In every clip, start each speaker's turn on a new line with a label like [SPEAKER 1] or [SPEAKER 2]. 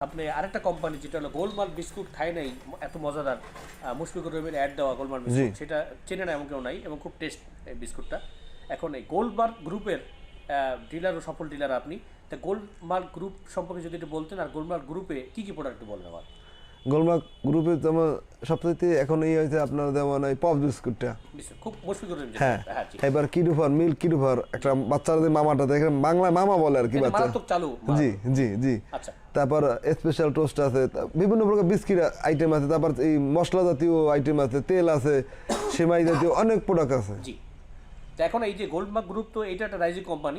[SPEAKER 1] আপনি আরেকটা কোম্পানি যেটা হলো গোলমাল বিস্কুট খাই নাই এত মজাদার মুশফিকুর রহিমের অ্যাড দেওয়া গোলমাল বিস্কুট সেটা চেনে না এমন কেউ নাই এবং খুব টেস্ট এই বিস্কুটটা। এখন এই গোলমার্ক গ্রুপের ডিলার ও সফল ডিলার আপনি তা গোলমাল গ্রুপ সম্পর্কে যদি একটু বলতেন আর গোলমাল গ্রুপে কি কি প্রোডাক্ট বলেন আমার
[SPEAKER 2] গোলমার্ক গ্রুপে যেমন সবথেকে এখন এই হয়েছে আপনার যেমন এই পপ বিস্কুটটা। হ্যাঁ
[SPEAKER 1] হ্যাঁ
[SPEAKER 2] এবার কিডুফার মিল্ক কিডুফার একটা বাচ্চাদের মামাটা দেখে বাংলা মামা বলে আর কি বাচ্চা। জি জি জি।
[SPEAKER 1] আচ্ছা।
[SPEAKER 2] তারপর স্পেশাল টোস্ট আছে বিভিন্ন প্রকার বিস্কিট আইটেম আছে তারপর এই মশলা জাতীয় আইটেম আছে তেল আছে সেমাই জাতীয় অনেক প্রোডাক্ট আছে।
[SPEAKER 1] জি। তো এখন এই যে গোলমার্ক গ্রুপ তো এটা একটা রাইজিং কোম্পানি।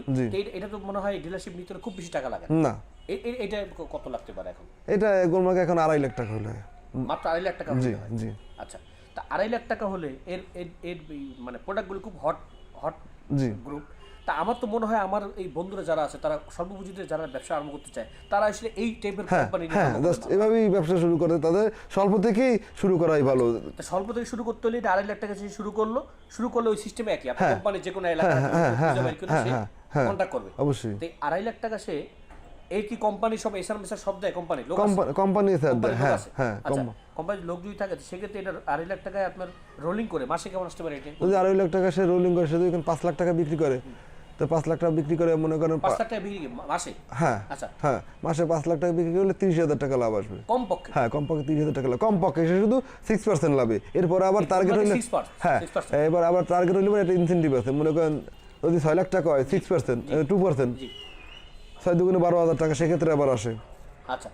[SPEAKER 1] এটা তো মনে হয় ডিলারশিপ নিতে খুব বেশি টাকা লাগে
[SPEAKER 2] না।
[SPEAKER 1] এটা কত লাগতে পারে এখন?
[SPEAKER 2] এটা গোলমার্ক এখন আড়াই লাখ টাকা হলে।
[SPEAKER 1] মাত্র আড়াই লাখ টাকা
[SPEAKER 2] জি জি।
[SPEAKER 1] আচ্ছা তা আড়াই লাখ টাকা হলে এর এর মানে প্রোডাক্টগুলো খুব হট হট
[SPEAKER 2] জি।
[SPEAKER 1] গ্রুপ তা আমার তো মনে হয় আমার এই বন্ধুরা যারা আছে তারা স্বল্পপুঁজিতে যারা ব্যবসা আরম্ভ করতে চায় তারা আসলে এই টাইপের
[SPEAKER 2] হ্যাঁ
[SPEAKER 1] কোম্পানি
[SPEAKER 2] হ্যাঁ জাস্ট এভাবেই ব্যবসা শুরু করে তাদের স্বল্প থেকেই শুরু করাই ভালো।
[SPEAKER 1] স্বল্প থেকে শুরু করতে হলে আড়াই লাখ টাকা শুরু করল শুরু করলে ওই সিস্টেমে একই। আপনার
[SPEAKER 2] হ্যাঁ।
[SPEAKER 1] কোম্পানি যে কোনো এলাকা
[SPEAKER 2] হ্যাঁ, হ্যাঁ, হ্যাঁ, হ্যাঁ, হ্যাঁ।
[SPEAKER 1] কন্ট্যাক্ট করবে।
[SPEAKER 2] অবশ্যই।
[SPEAKER 1] আড়াই লাখ টাকা সে এই কি কোম্পানি সব এসার মেসার সব দেয়? কোম্পানি লোক
[SPEAKER 2] কোম্পানি কোম্পানি স্যার
[SPEAKER 1] লোক
[SPEAKER 2] হ্যাঁ হ্যাঁ
[SPEAKER 1] আচ্ছা,
[SPEAKER 2] কম-
[SPEAKER 1] কোম্পানির লোক যদি থাকে সেক্ষেত্রে এটা আড়াই লাখ টাকায় আপনার রোলিং করে মাসে কেমন আসতে পারে এটা
[SPEAKER 2] যদি আড়াই লাখ টাকা সে রোলিং করে সে যদি পাঁচ লাখ টাকা বিক্রি করে তো পাঁচ লাখ টাকা বিক্রি করে মনে করেন
[SPEAKER 1] পাঁচ লাখ টাকা বিক্রি মাসে?
[SPEAKER 2] হ্যাঁ
[SPEAKER 1] আচ্ছা।
[SPEAKER 2] হ্যাঁ মাসে পাঁচ লাখ টাকা বিক্রি করলে তিরিশ হাজার টাকা লাভ আসবে।
[SPEAKER 1] কম পক্ষে
[SPEAKER 2] হ্যাঁ কমপক্ষে তিরিশ হাজার টাকা লাভ কমপক্ষে সে শুধু সিক্স পার্সেন্ট লাভে। এরপরে আবার টার্গেট হইলে হ্যাঁ এবার আবার টার্গেট হইলে একটা ইনসেন্টিভ আছে। মনে করেন যদি ছয় লাখ টাকা হয় সিক্স পার্সেন্ট টু পার্সেন্ট ছয় দুগুণে বারো হাজার টাকা সেক্ষেত্রে আবার আসে।
[SPEAKER 1] আচ্ছা।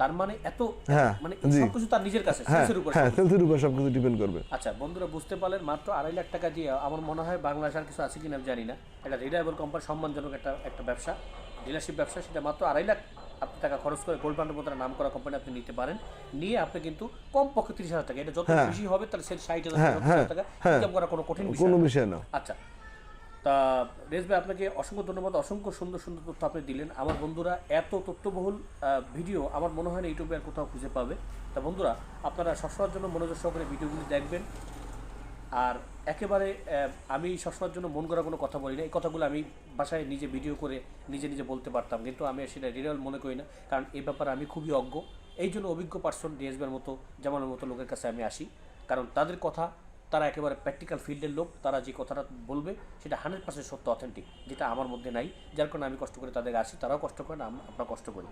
[SPEAKER 1] তার মানে এত
[SPEAKER 2] হ্যাঁ,
[SPEAKER 1] মানে সবকিছু তার নিজের কাছে
[SPEAKER 2] হ্যাঁ
[SPEAKER 1] উপর
[SPEAKER 2] হ্যাঁ সেলসের উপর সব ডিপেন্ড করবে।
[SPEAKER 1] আচ্ছা বন্ধুরা বুঝতে পারলেন মাত্র আড়াই লাখ টাকা দিয়ে আমার মনে হয় বাংলাদেশ আর কিছু আছে কিনা আমি জানি না। এটা রিলায়েবল কোম্পানি সম্মানজনক একটা একটা ব্যবসা ডিলারশিপ ব্যবসা সেটা মাত্র আড়াই লাখ আপনি টাকা খরচ করে গোল্ড পান্ডের মতো নাম করা কোম্পানি আপনি নিতে পারেন। নিয়ে আপনি কিন্তু কম পক্ষে তিরিশ হাজার টাকা এটা যত
[SPEAKER 2] হ্যাঁ।
[SPEAKER 1] বেশি হবে তাহলে সে ষাট হাজার
[SPEAKER 2] হ্যাঁ, হ্যাঁ,
[SPEAKER 1] হাজার টাকা। ইনকাম করা কোনো কঠিন
[SPEAKER 2] কোনো বিষয় না।
[SPEAKER 1] আচ্ছা তা ভাই, আপনাকে অসংখ্য ধন্যবাদ, অসংখ্য সুন্দর সুন্দর তথ্য আপনি দিলেন। আমার বন্ধুরা এত তথ্যবহুল ভিডিও আমার মনে হয় না ইউটিউবে আর কোথাও খুঁজে পাবে। তা বন্ধুরা, আপনারা সবসময়ের জন্য মনোযোগ সহকারে ভিডিওগুলি দেখবেন। আর একেবারে আমি সবসময়ের জন্য মন করা কোনো কথা বলি না। এই কথাগুলো আমি বাসায় নিজে ভিডিও করে নিজে নিজে বলতে পারতাম। কিন্তু আমি সেটা রিয়েল মনে করি না। কারণ এই ব্যাপারে আমি খুবই অজ্ঞ। এই জন্য অভিজ্ঞ পার্সন ডিএসবির মতো জামানের মতো লোকের কাছে আমি আসি। কারণ তাদের কথা তারা একেবারে প্র্যাকটিক্যাল ফিল্ডের লোক, তারা যে কথাটা বলবে সেটা হান্ড্রেড পার্সেন্ট সত্য অথেন্টিক যেটা আমার মধ্যে নাই। যার কারণে আমি কষ্ট করে তাদের আসি, তারাও কষ্ট করে আমরা কষ্ট করি।